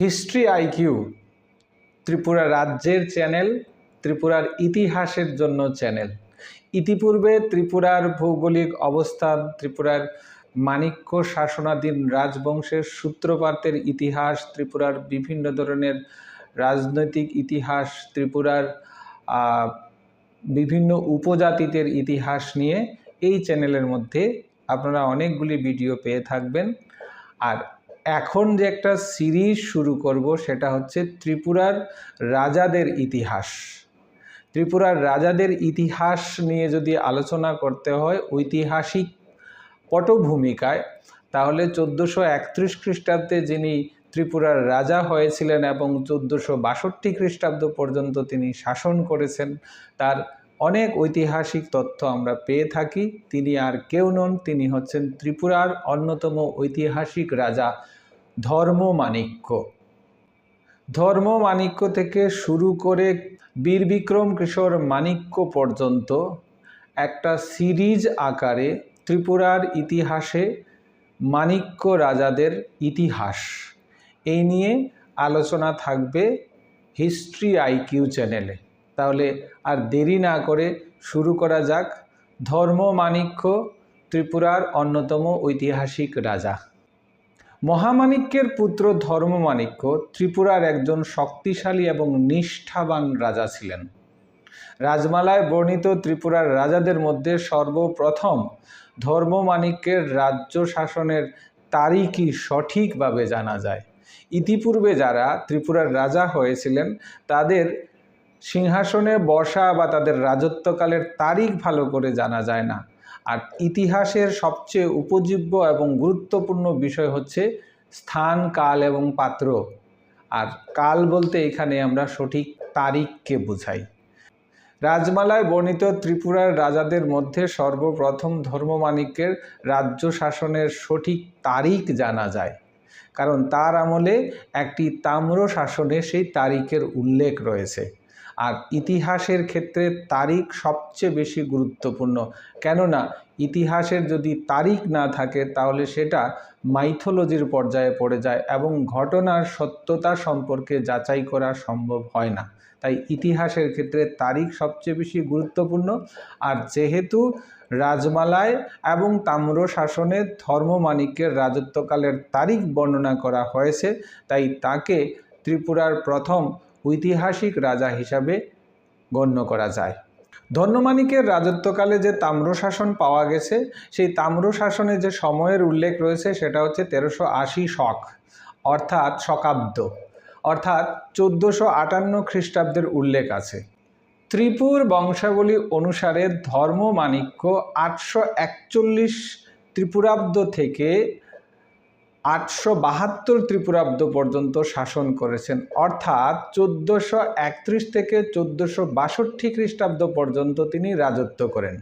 History IQ, Tripura রাজ্যের channel, ত্রিপুরার ইতিহাসের জন্য চ্যানেল। ইতিপূর্বে ত্রিপুরার ভৌগোলিক অবস্থান, ত্রিপুরার মাণিক্য শাসনাধীন রাজবংশের সূত্রপাতের ইতিহাস, ত্রিপুরার বিভিন্ন ধরনের রাজনৈতিক ইতিহাস, ত্রিপুরার বিভিন্ন উপজাতিদের ইতিহাস নিয়ে এই চ্যানেলের মধ্যে আপনারা অনেকগুলি ভিডিও পেয়ে থাকবেন। আর এখন যে একটা সিরিজ শুরু করব সেটা হচ্ছে ত্রিপুরার রাজাদের ইতিহাস। ত্রিপুরার রাজাদের ইতিহাস নিয়ে যদি আলোচনা করতে হয় ঐতিহাসিক পটভূমিকায়, তাহলে চোদ্দোশো একত্রিশ খ্রিস্টাব্দে যিনি ত্রিপুরার রাজা হয়েছিলেন এবং চোদ্দোশো বাষট্টি খ্রিস্টাব্দ পর্যন্ত তিনি শাসন করেছেন, তার অনেক ঐতিহাসিক তথ্য আমরা পেয়ে থাকি। তিনি আর কেউ নন, তিনি হচ্ছেন ত্রিপুরার অন্যতম ঐতিহাসিক রাজা ধর্মমাণিক্য। ধর্মমাণিক্য থেকে শুরু করে বীর বিক্রম কিশোর মাণিক্য পর্যন্ত একটা সিরিজ আকারে ত্রিপুরার ইতিহাসে মাণিক্য রাজাদের ইতিহাস। এই নিয়ে আলোচনা থাকবে হিস্ট্রি আইকিউ চ্যানেলে। তাহলে আর দেরি না করে শুরু করা যাক। ধর্ম ধর্মমাণিক্য, ত্রিপুরার অন্যতম ঐতিহাসিক রাজা। মহামাণিক্যের পুত্র ধর্মমাণিক্য ত্রিপুরার একজন শক্তিশালী এবং নিষ্ঠাবান রাজা ছিলেন। রাজমালায় বর্ণিত ত্রিপুরার রাজাদের মধ্যে সর্বপ্রথম ধর্মমাণিক্যের রাজ্য শাসনের তারিখই সঠিকভাবে জানা যায়। ইতিপূর্বে যারা ত্রিপুরার রাজা হয়েছিলেন, তাদের সিংহাসনে বসা বা তাদের রাজত্বকালের তারিখ ভালো করে জানা যায় না। আর ইতিহাসের সবচেয়ে উপজীব্য এবং গুরুত্বপূর্ণ বিষয় হচ্ছে স্থান, কাল এবং পাত্র। আর কাল বলতে এখানে আমরা সঠিক তারিখকে বোঝাই। রাজমালায় বর্ণিত ত্রিপুরার রাজাদের মধ্যে সর্বপ্রথম ধর্মমাণিক্যের রাজ্য শাসনের সঠিক তারিখ জানা যায়। কারণ তার আমলে একটি তাম্র শাসনে সেই তারিখের উল্লেখ রয়েছে। আর ইতিহাসের ক্ষেত্রে তারিখ সবচেয়ে বেশি গুরুত্বপূর্ণ। কেননা, ইতিহাসের যদি তারিখ না থাকে, তাহলে সেটা মাইথোলজির পর্যায়ে পড়ে যায় এবং ঘটনার সত্যতা সম্পর্কে যাচাই করা সম্ভব হয় না। তাই ইতিহাসের ক্ষেত্রে তারিখ সবচেয়ে বেশি গুরুত্বপূর্ণ। আর যেহেতু রাজমালায় এবং তাম্র শাসনে ধর্মমাণিক্যের রাজত্বকালের তারিখ বর্ণনা করা হয়েছে, তাই তাকে ত্রিপুরার প্রথম ঐতিহাসিক রাজা হিসাবে গণ্য করা যায়। ধন্যমাণিকের রাজত্বকালে যে তাম্রশাসন পাওয়া গেছে, সেই তাম্রশাসনে যে সময়ের উল্লেখ রয়েছে, সেটা হচ্ছে তেরোশো আশি শক, অর্থাৎ শকাব্দ। অর্থাৎ চোদ্দোশো আটান্ন খ্রিস্টাব্দের উল্লেখ আছে। ত্রিপুর বংশাবলী অনুসারে ধর্মমাণিক্য আটশো একচল্লিশ ত্রিপুরাব্দ থেকে আটশো বাহাত্তর ত্রিপুরাব্দ পর্যন্ত শাসন করেছেন। অর্থাৎ চোদ্দোশো একত্রিশ থেকে চোদ্দোশো বাষট্টি খ্রিস্টাব্দ পর্যন্ত তিনি রাজত্ব করেন।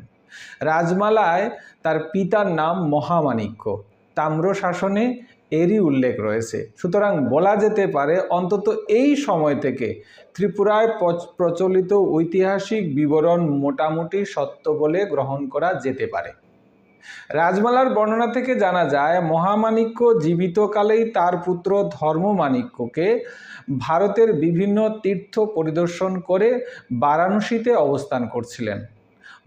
রাজমালায় তার পিতার নাম মহামাণিক্য। তাম্র শাসনে এরই উল্লেখ রয়েছে। সুতরাং বলা যেতে পারে, অন্তত এই সময় থেকে ত্রিপুরায় প্রচলিত ঐতিহাসিক বিবরণ মোটামুটি সত্য বলে গ্রহণ করা যেতে পারে। রাজমালার বর্ণনা থেকে জানা যায়, মহামাণিক্য জীবিতকালেই তার পুত্র ধর্মমাণিক্যকে ভারতের বিভিন্ন তীর্থ পরিদর্শন করে বারাণসীতে অবস্থান করছিলেন।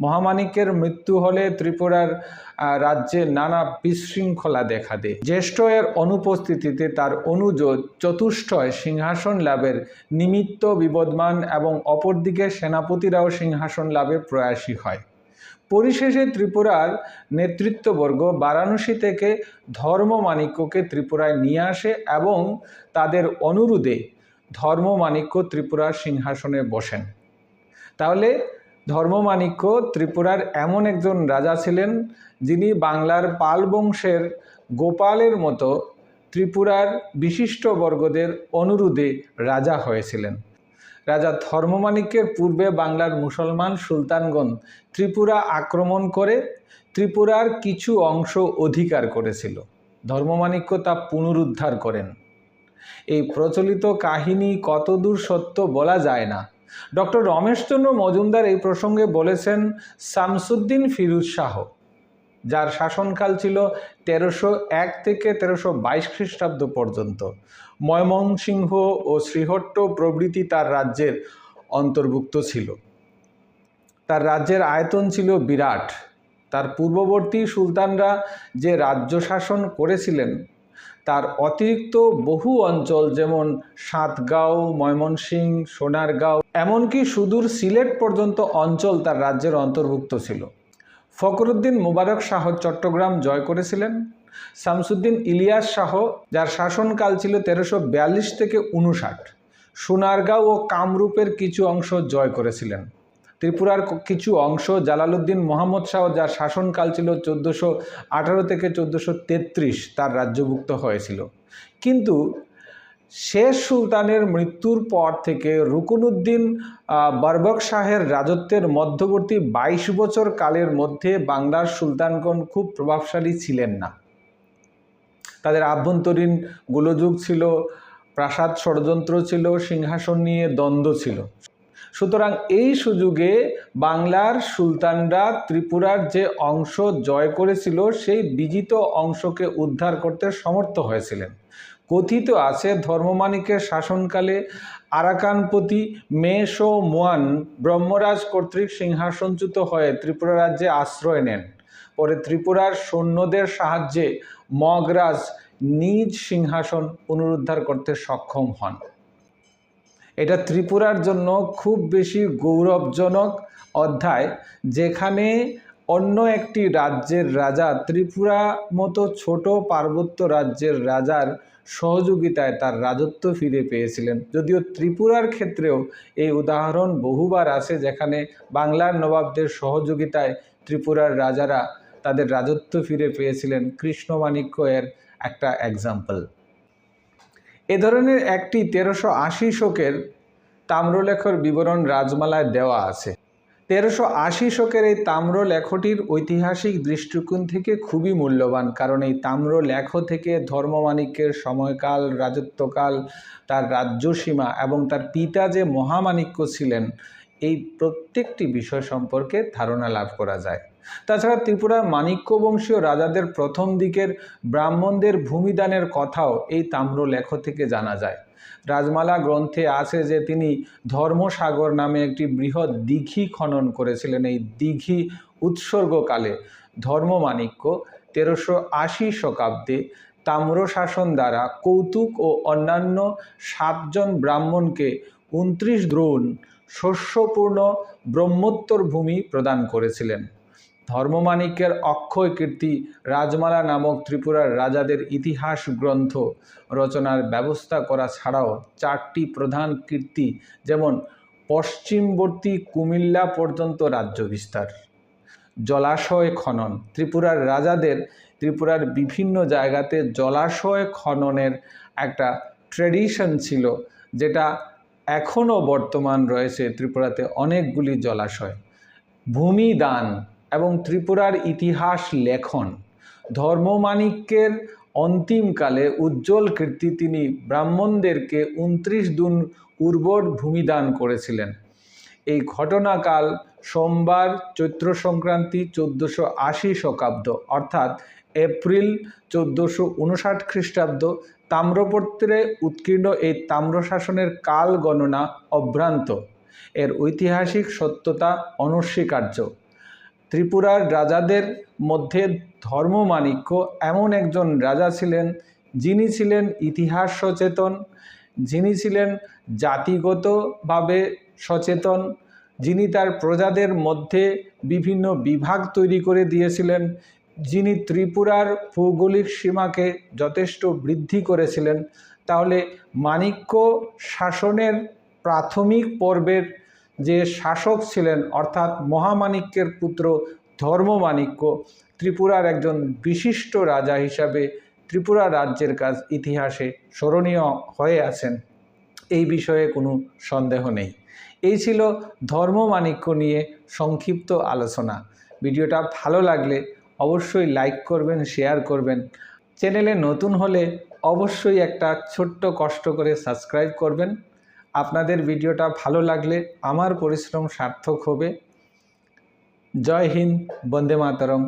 মহামাণিক্যের মৃত্যু হলে ত্রিপুরার রাজ্যে নানা বিশৃঙ্খলা দেখা দেয়। জ্যেষ্ঠ এর অনুপস্থিতিতে তার অনুজ চতুষ্টয় সিংহাসন লাভের নিমিত্ত বিবদমান এবং অপরদিকে সেনাপতিরাও সিংহাসন লাভে প্রয়াসী হয়। পরিশেষে ত্রিপুরার নেতৃত্ববর্গ বারাণসী থেকে ধর্মমাণিক্যকে ত্রিপুরায় নিয়ে আসে এবং তাদের অনুরোধে ধর্মমাণিক্য ত্রিপুরার সিংহাসনে বসেন। তাহলে ধর্মমাণিক্য ত্রিপুরার এমন একজন রাজা ছিলেন যিনি বাংলার পাল বংশের গোপালের মতো ত্রিপুরার বিশিষ্ট বর্গদের অনুরোধে রাজা হয়েছিলেন। রাজা ধর্মমাণিক্যের পূর্বে বাংলার মুসলমান সুলতানগণ ত্রিপুরা আক্রমণ করে ত্রিপুরার কিছু অংশ অধিকার করেছিল। ধর্মমাণিক্য তা পুনরুদ্ধার করেন। এই প্রচলিত কাহিনী কতদূর সত্য বলা যায় না। ডক্টর রমেশচন্দ্র মজুমদার এই প্রসঙ্গে বলেছেন, শামসুদ্দিন ফিরুজ শাহ যার শাসনকাল ছিল তেরোশো এক থেকে তেরোশো বাইশ খ্রিস্টাব্দ পর্যন্ত। ময়মনসিংহ ও শ্রীহট্ট প্রভৃতি তার রাজ্যের অন্তর্ভুক্ত ছিল। তার রাজ্যের আয়তন ছিল বিরাট। তার পূর্ববর্তী সুলতানরা যে রাজ্য শাসন করেছিলেন, তার অতিরিক্ত বহু অঞ্চল যেমন সাতগাঁও, ময়মনসিং, সোনারগাঁও, এমনকি সুদূর সিলেট পর্যন্ত অঞ্চল তার রাজ্যের অন্তর্ভুক্ত ছিল। ফখরুদ্দিন মুবারক শাহ চট্টগ্রাম জয় করেছিলেন। শামসুদ্দিন ইলিয়াস শাহ, যার শাসনকাল ছিল তেরোশো থেকে উনষাট সোনারগাঁও ও কামরূপের কিছু অংশ জয় করেছিলেন। ত্রিপুরার কিছু অংশ জালালউদ্দিন মোহাম্মদ শাহ, যার শাসনকাল ছিল চোদ্দোশো আঠারো থেকে চোদ্দোশো তার রাজ্যভুক্ত হয়েছিল। কিন্তু শেষ সুলতানের মৃত্যুর পর থেকে রুকুনুদ্দিন বরবক শাহের রাজত্বের মধ্যবর্তী বাইশ বছর কালের মধ্যে বাংলার সুলতানগণ খুব প্রভাবশালী ছিলেন না। তাদের আভ্যন্তরীণ গোলযোগ ছিল, প্রাসাদ ষড়যন্ত্র ছিল, সিংহাসন নিয়ে দ্বন্দ্ব ছিল। সুতরাং এই সুযোগে বাংলার সুলতানরা ত্রিপুরার যে অংশ জয় করেছিল, সেই বিজিত অংশকে উদ্ধার করতে সমর্থ হয়েছিলেন। কথিত আছে ধর্মমানিকের শাসনকালে আরাকানপতি মেষ মোয়ান ব্রহ্মরাজ কর্তৃক সিংহাসনচ্যুত হয়ে ত্রিপুরা রাজ্যে আশ্রয় নেন। পরে ত্রিপুরার সৈন্যদের সাহায্যে মগরাজ নিজ সিংহাসন পুনরুদ্ধার করতে সক্ষম হন। এটা ত্রিপুরার জন্য খুব বেশি গৌরবজনক অধ্যায়, যেখানে অন্য একটি রাজ্যের রাজা ত্রিপুরা মতো ছোট পার্বত্য রাজ্যের রাজার সহযোগিতায় তার রাজত্ব ফিরে পেয়েছিলেন। যদিও ত্রিপুরার ক্ষেত্রেও এই উদাহরণ বহুবার আসে যেখানে বাংলার নবাবদের সহযোগিতায় ত্রিপুরার রাজারা তাদের রাজত্ব ফিরে পেয়েছিলেন। কৃষ্ণমাণিক্য এর একটা এক্সাম্পল এ ধরনের একটি তেরোশো আশি শোকের তাম্রলেখর বিবরণ রাজমালায় দেওয়া আছে। তেরোশো আশি শোকের এই তাম্রলেখটির ঐতিহাসিক দৃষ্টিকোণ থেকে খুবই মূল্যবান, কারণ এই তাম্রলেখ থেকে ধর্মমাণিক্যের সময়কাল, রাজত্বকাল, তার রাজ্যসীমা এবং তার পিতা যে মহামাণিক্য ছিলেন প্রত্যেকটি বিষয় সম্পর্কে ধারণা লাভ করা যায়। তাছাড়া ত্রিপুরার মাণিক্য বংশীয় রাজাদের প্রথম দিকের ব্রাহ্মণদের ভূমিদানের কথাও এই তাম্রলেখ থেকে জানা যায়। রাজমালা গ্রন্থে আছে যে তিনি ধর্মসাগর নামে একটি বৃহৎ দিঘি খনন করেছিলেন। এই দিঘি উৎসর্গকালে ধর্মমাণিক্য তেরোশো আশি শতাব্দে তাম্রশাসন দ্বারা কৌতুক ও অন্যান্য সাতজন ব্রাহ্মণকে উনত্রিশ দ্রোণ শস্যপূর্ণ ব্রহ্মোত্তর ভূমি প্রদান করেছিলেন। ধর্মমাণিক্যের অক্ষয় কীর্তি রাজমালা নামক ত্রিপুরার রাজাদের ইতিহাস গ্রন্থ রচনার ব্যবস্থা করা ছাড়াও চারটি প্রধান কীর্তি যেমন পশ্চিমবর্তী কুমিল্লা পর্যন্ত রাজ্য বিস্তার, জলাশয় খনন, ত্রিপুরার রাজাদের ত্রিপুরার বিভিন্ন জায়গাতে জলাশয় খননের একটা ট্রেডিশন ছিল যেটা এখনও বর্তমান রয়েছে ত্রিপুরাতে অনেকগুলি জলাশয়। ভূমি দান এবং ত্রিপুরার ইতিহাস লেখন। ধর্মমাণিক্যের অন্তিমকালে উজ্জ্বল কীর্তি তিনি ব্রাহ্মণদেরকে উনত্রিশ দুন উর্বর ভূমিদান করেছিলেন। এই ঘটনাকাল সোমবার চৈত্র সংক্রান্তি চোদ্দোশো আশি শকাব্দ, অর্থাৎ এপ্রিল চোদ্দোশো উনষাট খ্রিস্টাব্দ, তাম্রপত্রে উৎকীর্ণ এই তাম্রশাসনের কাল গণনা অভ্রান্ত। এর ঐতিহাসিক সত্যতা অনস্বীকার্য। ত্রিপুরার রাজাদের মধ্যে ধর্মমাণিক্য এমন একজন রাজা ছিলেন, যিনি ছিলেন ইতিহাস সচেতন, যিনি ছিলেন জাতিগতভাবে সচেতন, যিনি তার প্রজাদের মধ্যে বিভিন্ন বিভাগ তৈরি করে দিয়েছিলেন যিনি ত্রিপুরার ভৌগোলিক সীমাকে যথেষ্ট বৃদ্ধি করেছিলেন, তাহলে মাণিক্য শাসনের প্রাথমিক পর্বের যে শাসক ছিলেন, অর্থাৎ মহামাণিক্যের পুত্র ধর্মমাণিক্য, ত্রিপুরার একজন বিশিষ্ট রাজা হিসাবে ত্রিপুরা রাজ্যের কাজ ইতিহাসে স্মরণীয় হয়ে আছেন। এই বিষয়ে কোনো সন্দেহ নেই। এই ছিল ধর্মমাণিক্য নিয়ে সংক্ষিপ্ত আলোচনা। ভিডিওটা ভালো লাগলে অবশ্যই লাইক করবেন শেয়ার করবেন। চ্যানেলে নতুন হলে অবশ্যই একটা ছোট্ট কষ্ট করে সাবস্ক্রাইব করবেন। আপনাদের ভিডিওটা ভালো লাগলে আমার পরিশ্রম সার্থক হবে। জয় হিন্দ, বন্দে মাতরম।